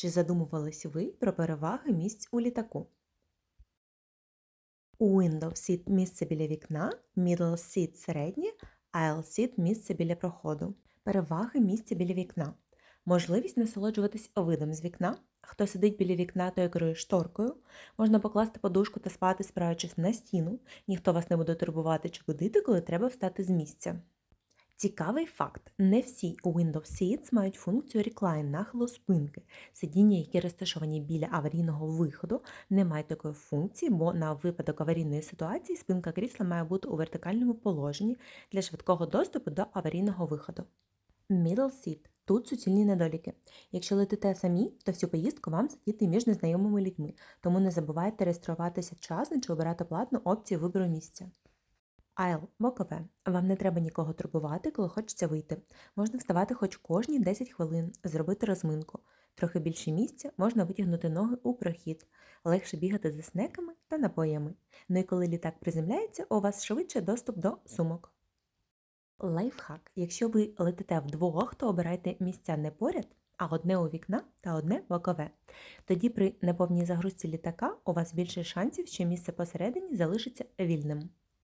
Чи задумувались ви про переваги місць у літаку? У Windows Seat місце біля вікна, Middle Seat середнє, Aisle Seat місце біля проходу. Переваги місця біля вікна. Можливість насолоджуватись видом з вікна. Хто сидить біля вікна, той керує шторкою. Можна покласти подушку та спати, спираючись на стіну. Ніхто вас не буде турбувати чи будити, коли треба встати з місця. Цікавий факт: не всі Windows Seats мають функцію Recline нахилу спинки. Сидіння, які розташовані біля аварійного виходу, не мають такої функції, бо на випадок аварійної ситуації спинка крісла має бути у вертикальному положенні для швидкого доступу до аварійного виходу. Middle Seat. Тут суцільні недоліки. Якщо летите самі, то всю поїздку вам сидіти між незнайомими людьми, тому не забувайте реєструватися вчасно чи обирати платну опцію вибору місця. Айл бокове. Вам не треба нікого турбувати, коли хочеться вийти. Можна вставати хоч кожні 10 хвилин, зробити розминку. Трохи більше місця можна витягнути ноги у прохід, легше бігати за снеками та напоями. Ну і коли літак приземляється, у вас швидше доступ до сумок. Лайфхак. Якщо ви летите вдвох, то обирайте місця не поряд, а одне у вікна та одне бокове. Тоді при неповній загрузці літака у вас більше шансів, що місце посередині залишиться вільним.